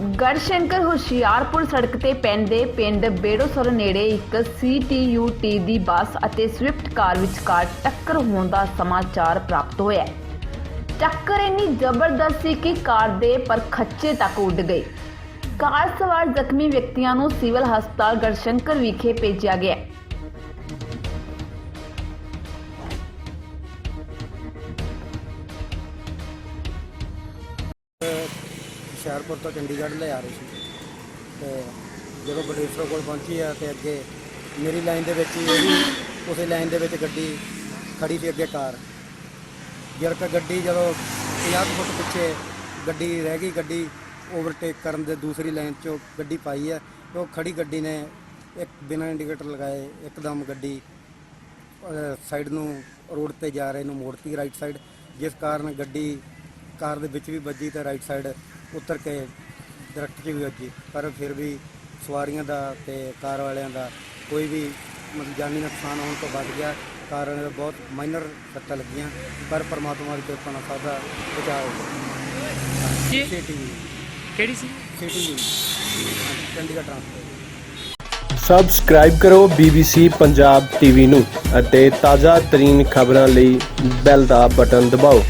ਗੜਸ਼ੰਕਰ ਹੁਸ਼ਿਆਰਪੁਰ ਸੜਕ ਤੇ ਪੈਂਦੇ ਪਿੰਡ ਬੇੜੋਸਰ ਨੇੜੇ ਇੱਕ CTUT ਦੀ ਬੱਸ ਅਤੇ ਸਵਿਫਟ ਕਾਰ ਵਿਚਕਾਰ ਟੱਕਰ ਹੋਣ ਦਾ ਸਮਾਚਾਰ ਪ੍ਰਾਪਤ ਹੋਇਆ ਹੈ। ਟੱਕਰ ਇੰਨੀ ਜ਼ਬਰਦਸਤ ਸੀ ਕਿ ਕਾਰ ਦੇ ਪਰਖੱਚੇ ਤੱਕ ਉੱਡ ਗਈ ਕਾਰ ਸਵਾਰ ਜ਼ਖਮੀ ਵਿਅਕਤੀਆਂ ਨੂੰ ਸਿਵਲ ਹਸਪਤਾਲ ਗੜਸ਼ੰਕਰ ਵਿਖੇ ਭੇਜਿਆ ਗਿਆ ਹੈ। ਹੁਸ਼ਿਆਰਪੁਰ ਤੋਂ ਚੰਡੀਗੜ੍ਹ ਲੈ ਆ ਰਹੀ ਸੀ। ਤੇ ਜਦੋਂ ਬਡੇਸਰ ਕੋਲ ਪਹੁੰਚੀ ਆ ਤੇ ਅੱਗੇ ਮੇਰੀ ਲਾਈਨ ਦੇ ਵਿੱਚ ਹੀ ਉਸੇ ਲਾਈਨ ਦੇ ਵਿੱਚ ਗੱਡੀ ਖੜੀ ਸੀ ਅੱਗੇ ਕਾਰ। ਜਰਕ ਗੱਡੀ ਜਦੋਂ 50 ਫੁੱਟ ਪਿੱਛੇ ਗੱਡੀ ਰਹਿ ਗਈ, ਗੱਡੀ ਓਵਰਟੇਕ ਕਰਨ ਦੇ ਦੂਸਰੀ ਲਾਈਨ 'ਚੋਂ ਗੱਡੀ ਪਾਈ ਹੈ ਉਹ ਖੜੀ ਗੱਡੀ ਨੇ ਇੱਕ ਬਿਨਾਂ ਇੰਡੀਕੇਟਰ ਲਗਾਏ ਇੱਕਦਮ ਗੱਡੀ ਸਾਈਡ ਨੂੰ ਰੋਡ ਤੇ ਜਾ ਰਹੇ ਨੂੰ ਮੋੜਤੀ ਰਾਈਟ ਸਾਈਡ ਜਿਸ ਕਾਰਨ ਗੱਡੀ ਕਾਰ ਦੇ ਵਿੱਚ ਵੀ ਵੱਜੀ ਤੇ ਰਾਈਟ ਸਾਈਡ ਉਤਰ ਕੇ ਦਰਖਤ 'ਚ ਵੀ ਵੱਜੀ ਪਰ ਫਿਰ ਵੀ ਸਵਾਰੀਆਂ ਦਾ ਤੇ ਕਾਰ ਵਾਲਿਆਂ ਦਾ ਕੋਈ ਵੀ ਮਤਲਬ ਜਾਨੀ ਨੁਕਸਾਨ ਹੋਣ ਤੋਂ ਬਚ ਗਿਆ ਕਾਰ ਵਾਲਿਆਂ ਦੇ ਬਹੁਤ ਮਾਈਨਰ ਸੱਟਾਂ ਲੱਗੀਆਂ ਪਰ ਪਰਮਾਤਮਾ ਦੀ ਕਿਰਪਾ ਨਾਲ ਦਾ ਬਚਾਅ ਹੋ ਗਿਆ। ਜੀ। ਸਿਟੀ ਕਿਹੜੀ ਸੀ? ਸਿਟੀ ਚੰਡੀਗੜ੍ਹ ਟਰਾਂਸਪੋਰਟ ਸਬਸਕ੍ਰਾਈਬ ਕਰੋ BBC ਪੰਜਾਬ ਟੀਵੀ ਨੂੰ ਅਤੇ ਤਾਜ਼ਾ ਤਰੀਨ ਖਬਰਾਂ ਲਈ ਬੈਲ ਦਾ ਬਟਨ ਦਬਾਓ।